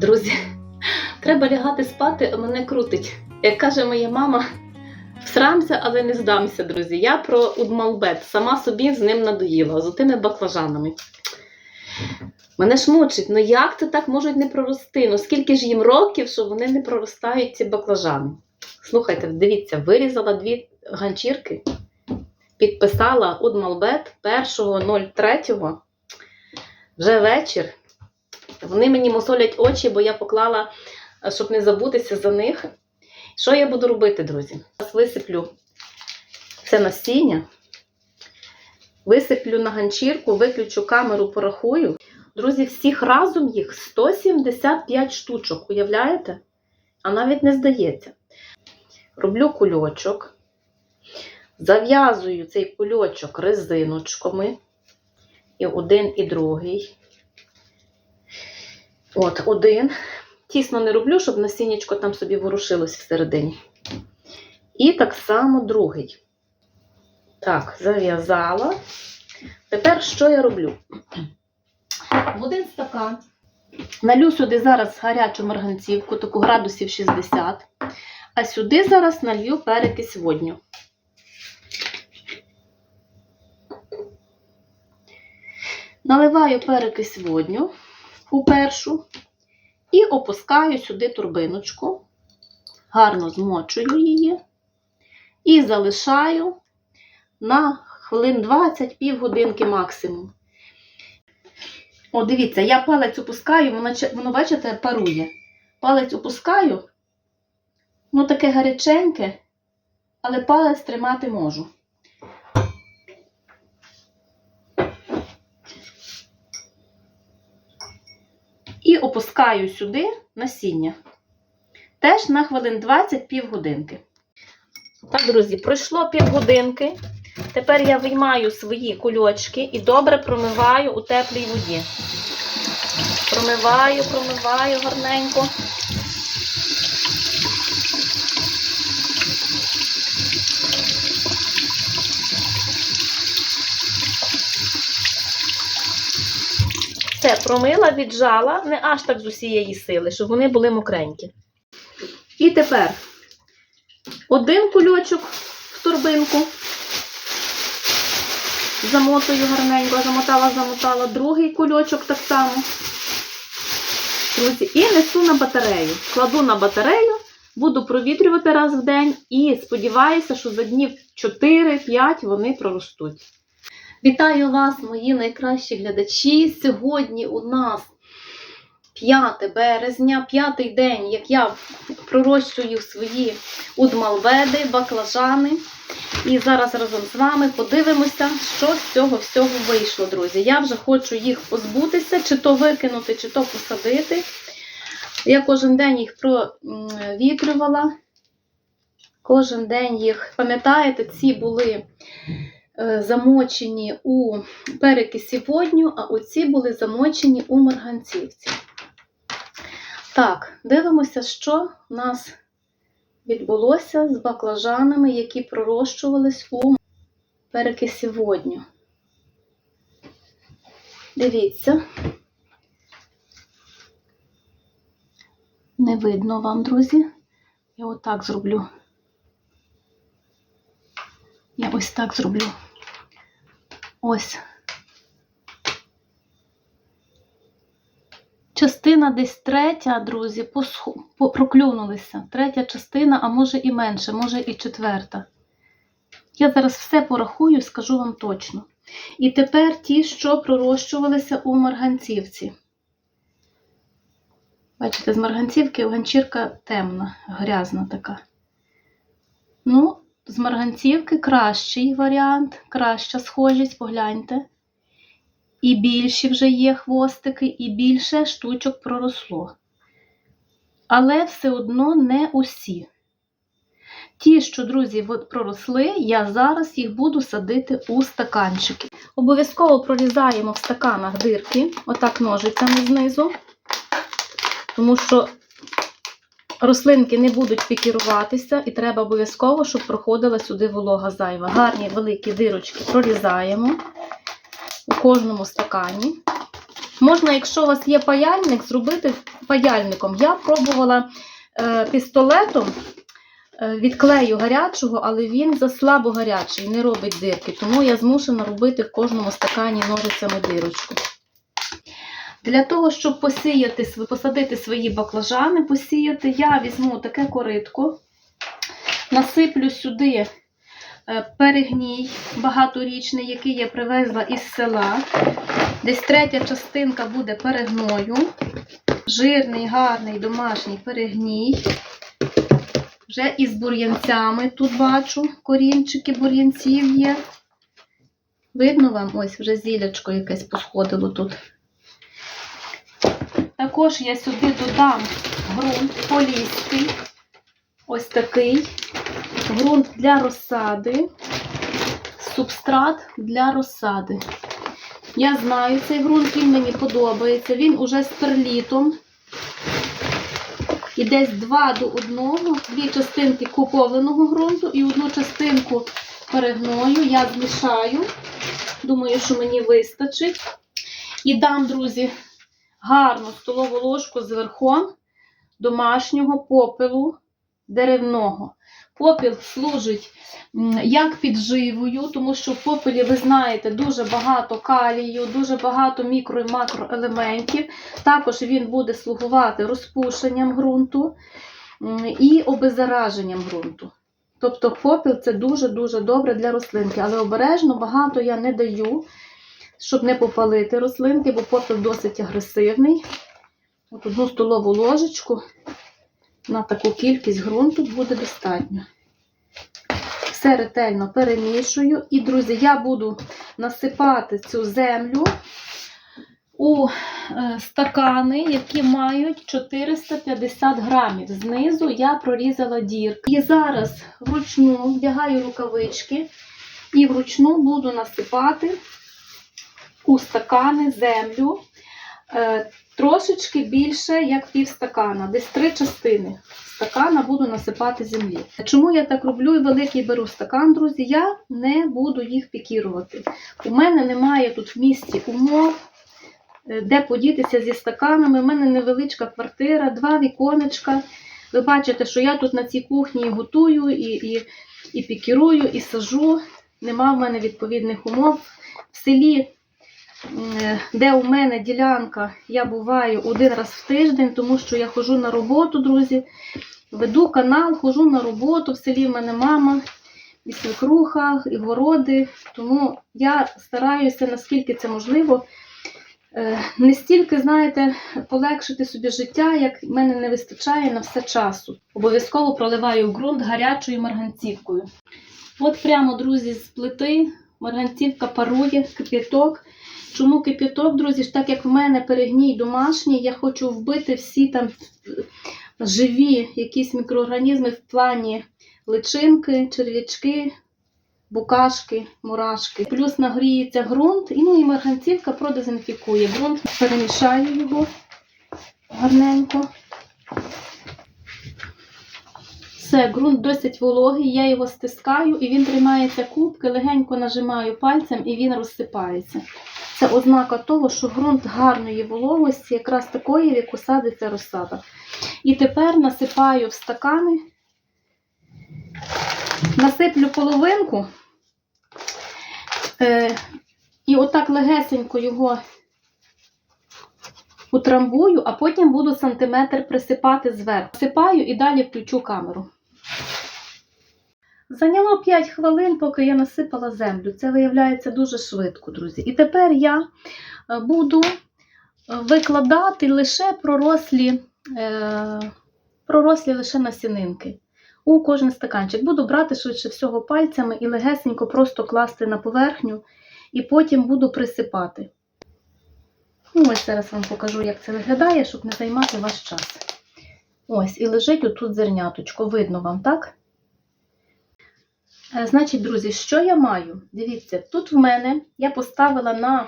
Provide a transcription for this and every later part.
Друзі, треба лягати спати, а мене крутить. Як каже моя мама, всрамся, але не здамся, друзі. Я про Удмалбет сама собі з ним надоїла, з тими баклажанами. Мене ж мучить, ну як це так можуть не прорости? Ну скільки ж їм років, що вони не проростають ці баклажани? Слухайте, дивіться, вирізала дві ганчірки, підписала Удмалбет 1.03. Вже вечір. Вони мені мусолять очі, бо я поклала, е, щоб не забутися за них. Що я буду робити, друзі? Зараз висиплю це насіння, висиплю на ганчірку, виключу камеру, порахую. Друзі, всіх разом їх 175 штучок, уявляєте? А навіть не здається. Роблю кульочок, зав'язую цей кульочок резиночками. І один, і другий. От, один. Тісно не роблю, щоб насіннячко там собі ворушилось всередині. І так само другий. Так, зав'язала. Тепер що я роблю? В один стакан. Налю сюди зараз гарячу марганцівку, таку градусів 60. А сюди зараз налью перекись водню. Наливаю перекись водню у першу і опускаю сюди турбиночку, гарно змочую її і залишаю на хвилин 20 півгодинки максимум. О, дивіться, я палець опускаю, воно, воно, бачите, парує. Палець опускаю, ну таке гаряченьке, але палець тримати можу. І опускаю сюди насіння. Теж на хвилин 20 півгодинки. Так, друзі, пройшло півгодинки. Тепер я виймаю свої кульочки і добре промиваю у теплій воді. Промиваю, промиваю гарненько. Все, промила, віджала, не аж так з усієї сили, щоб вони були мокренькі. І тепер один кульочок в турбинку. Замотую гарненько, замотала, замотала, другий кульочок так само. І несу на батарею. Кладу на батарею, буду провітрювати раз в день і сподіваюся, що за днів 4-5 вони проростуть. Вітаю вас, мої найкращі глядачі. Сьогодні у нас 5 березня, п'ятий день, як я пророщую свої удмалведи, баклажани. І зараз разом з вами подивимося, що з цього всього вийшло, друзі. Я вже хочу їх позбутися, чи то викинути, чи то посадити. Я кожен день їх провітрювала. Кожен день їх, пам'ятаєте, ці були замочені у перекисі водню, а оці були замочені у марганцівці. Так, дивимося, що в нас відбулося з баклажанами, які пророщувались у перекисі водню. Дивіться. Не видно вам, друзі. Я отак зроблю. Я ось так зроблю. Ось. Частина десь третя, друзі, посху- проклюнулися. Третя частина, а може і менше, може і четверта. Я зараз все порахую, скажу вам точно. І тепер ті, що пророщувалися у марганцівці. Бачите, з марганцівки ганчірка темна, грязна така. Ну, з марганцівки кращий варіант, краща схожість, погляньте. І більші вже є хвостики, і більше штучок проросло. Але все одно не усі. Ті, що, друзі, проросли, я зараз їх буду садити у стаканчики. Обов'язково прорізаємо в стаканах дирки, отак ножицями знизу, тому що рослинки не будуть пікіруватися, і треба обов'язково, щоб проходила сюди волога зайва. Гарні великі дирочки прорізаємо у кожному стакані. Можна, якщо у вас є паяльник, зробити паяльником. Я пробувала е, пістолетом е, від клею гарячого, але він заслабо гарячий, не робить дирки. Тому я змушена робити в кожному стакані ножицями дирочку. Для того, щоб посіяти, посадити свої баклажани, посіяти, я візьму таке коритко, насиплю сюди е, перегній багаторічний, який я привезла із села. Десь третя частинка буде перегною. Жирний, гарний домашній перегній. Вже із бур'янцями тут бачу, корінчики бур'янців є. Видно вам, ось вже зілячко якесь посходило тут. Також я сюди додам ґрунт поліський. Ось такий. Ґрунт для розсади. Субстрат для розсади. Я знаю цей ґрунт, він мені подобається. Він уже з перлітом. І десь 2 до 1, дві частинки купованого ґрунту і одну частинку перегною. Я змішаю. Думаю, що мені вистачить. І дам, друзі, гарну столову ложку зверху домашнього попелу деревного. Попіл служить як підживою, тому що в попелі, ви знаєте, дуже багато калію, дуже багато мікро і макроелементів. Також він буде слугувати розпушенням ґрунту і обеззараженням ґрунту. Тобто попіл це дуже-дуже добре для рослинки, але обережно багато я не даю, щоб не попалити рослинки, бо попіл досить агресивний. От одну столову ложечку на таку кількість ґрунту буде достатньо. Все ретельно перемішую. І, друзі, я буду насипати цю землю у е, стакани, які мають 450 грамів. Знизу я прорізала дірки. І зараз вручну вдягаю рукавички і вручну буду насипати у стакани землю. Е, Трошечки більше, як пів стакана, десь три частини стакана буду насипати землі. Чому я так роблю і великий беру стакан, друзі? Я не буду їх пікірувати. У мене немає тут в місті умов, е, де подітися зі стаканами. У мене невеличка квартира, два віконечка. Ви бачите, що я тут на цій кухні готую, і, і, і пікірую, і сажу. Нема в мене відповідних умов. В селі де у мене ділянка, я буваю один раз в тиждень, тому що я ходжу на роботу, друзі. Веду канал, ходжу на роботу. В селі в мене мама, і свекруха, і городи. Тому я стараюся, наскільки це можливо, е, не стільки, знаєте, полегшити собі життя, як в мене не вистачає на все часу. Обов'язково проливаю ґрунт гарячою марганцівкою. От прямо, друзі, з плити марганцівка парує, кип'яток. Чому кип'яток, друзі? ж Так як в мене перегній домашній, я хочу вбити всі там е, живі якісь мікроорганізми в плані личинки, черв'ячки, букашки, мурашки. Плюс нагріється ґрунт, і, ну і марганцівка продезінфікує ґрунт. Перемішаю його гарненько. Все, ґрунт досить вологий, я його стискаю і він тримається кубки, легенько нажимаю пальцем і він розсипається. Це ознака того, що ґрунт гарної вологості, якраз такої, в яку садиться розсада. І тепер насипаю в стакани, насиплю половинку е, і отак легесенько його утрамбую, а потім буду сантиметр присипати зверху. Сипаю і далі включу камеру. Зайняло 5 хвилин, поки я насипала землю. Це виявляється дуже швидко, друзі. І тепер я е, буду е, викладати лише пророслі, е, пророслі лише насінинки у кожен стаканчик. Буду брати швидше всього пальцями і легесенько просто класти на поверхню, і потім буду присипати. Ну, ось зараз вам покажу, як це виглядає, щоб не займати ваш час. Ось, і лежить отут зерняточко. Видно вам, так? Е, Значить, друзі, що я маю? Дивіться, тут в мене я поставила на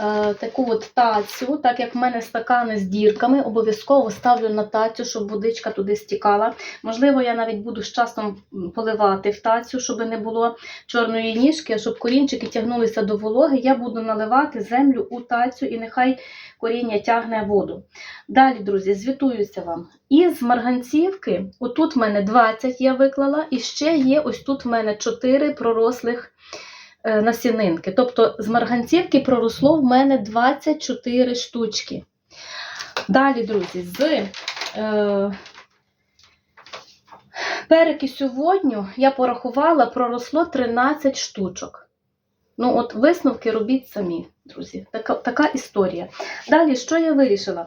е, таку от тацю, так як в мене стакани з дірками, обов'язково ставлю на тацю, щоб водичка туди стікала. Можливо, я навіть буду з часом поливати в тацю, щоб не було чорної ніжки, а щоб корінчики тягнулися до вологи, я буду наливати землю у тацю і нехай коріння тягне воду. Далі, друзі, звітуюся вам. Із марганцівки, отут в мене 20 я виклала, і ще є ось тут в мене 4 пророслих е, насінинки. Тобто з марганцівки проросло в мене 24 штучки. Далі, друзі, з е, перекисю водню я порахувала, проросло 13 штучок. Ну, от висновки робіть самі, друзі. Така, така історія. Далі, що я вирішила?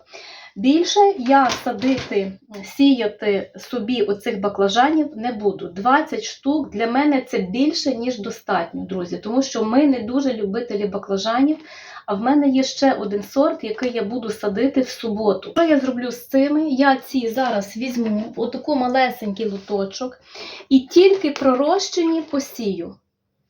Більше я садити, сіяти собі оцих баклажанів не буду. 20 штук для мене це більше, ніж достатньо, друзі. Тому що ми не дуже любителі баклажанів. А в мене є ще один сорт, який я буду садити в суботу. Що я зроблю з цими? Я ці зараз візьму отаку малесенький луточок і тільки пророщені посію.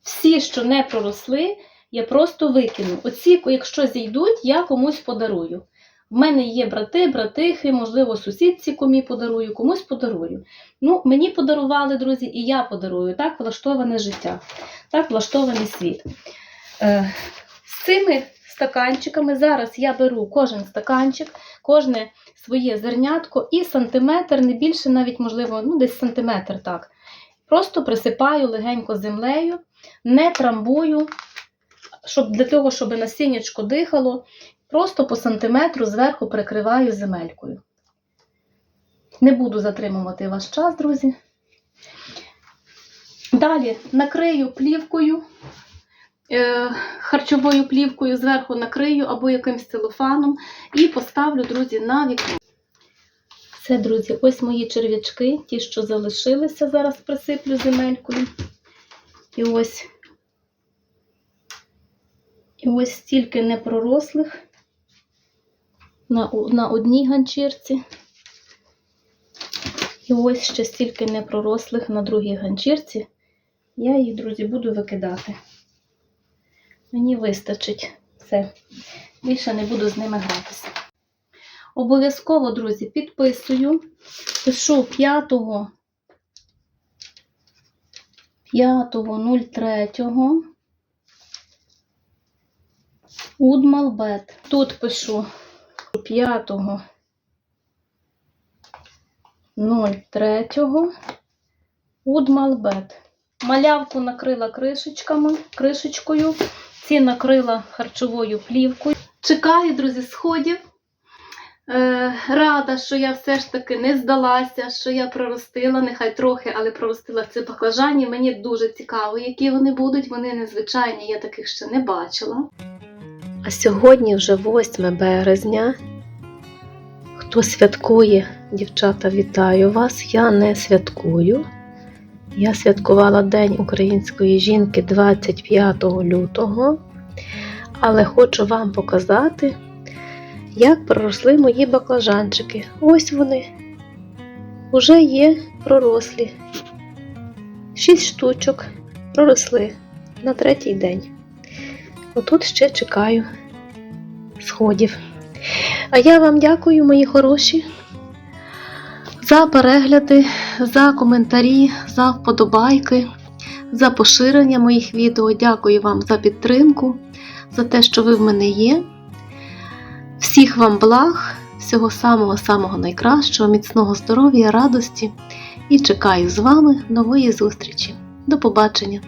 Всі, що не проросли, я просто викину. Оці, якщо зійдуть, я комусь подарую. В мене є брати, братихи, можливо, сусідці комі подарую, комусь подарую. Ну, мені подарували, друзі, і я подарую. Так влаштоване життя, так влаштований світ. Е, з цими стаканчиками зараз я беру кожен стаканчик, кожне своє зернятко і сантиметр, не більше, навіть, можливо, ну, десь сантиметр так. Просто присипаю легенько землею, не трамбую, щоб для того, щоб насіннячко дихало, просто по сантиметру зверху прикриваю земелькою. Не буду затримувати ваш час, друзі. Далі накрию плівкою, е, харчовою плівкою зверху накрию або якимсь целофаном і поставлю, друзі, на вікно. Все, друзі, ось мої черв'ячки, ті, що залишилися, зараз присиплю земелькою. І ось, і ось стільки непророслих на, на одній ганчірці. І ось ще стільки непророслих на другій ганчірці. Я їх, друзі, буду викидати. Мені вистачить все. Більше не буду з ними гратися. Обов'язково, друзі, підписую. Пишу 5 5.03. Удмалбет. Тут пишу 5 03 Удмалбет. Малявку накрила кришечками, кришечкою. Ці накрила харчовою плівкою. Чекаю, друзі, сходів. Е, рада, що я все ж таки не здалася, що я проростила, нехай трохи, але проростила ці баклажані. Мені дуже цікаво, які вони будуть. Вони незвичайні, я таких ще не бачила. А сьогодні вже 8 березня. Хто святкує, дівчата, вітаю вас. Я не святкую. Я святкувала День української жінки 25 лютого, але хочу вам показати, як проросли мої баклажанчики. Ось вони. Уже є пророслі. Шість штучок проросли на третій день. Отут ще чекаю сходів. А я вам дякую, мої хороші, за перегляди, за коментарі, за вподобайки, за поширення моїх відео. Дякую вам за підтримку, за те, що ви в мене є. Всіх вам благ, всього самого-самого найкращого, міцного здоров'я, радості і чекаю з вами нової зустрічі. До побачення!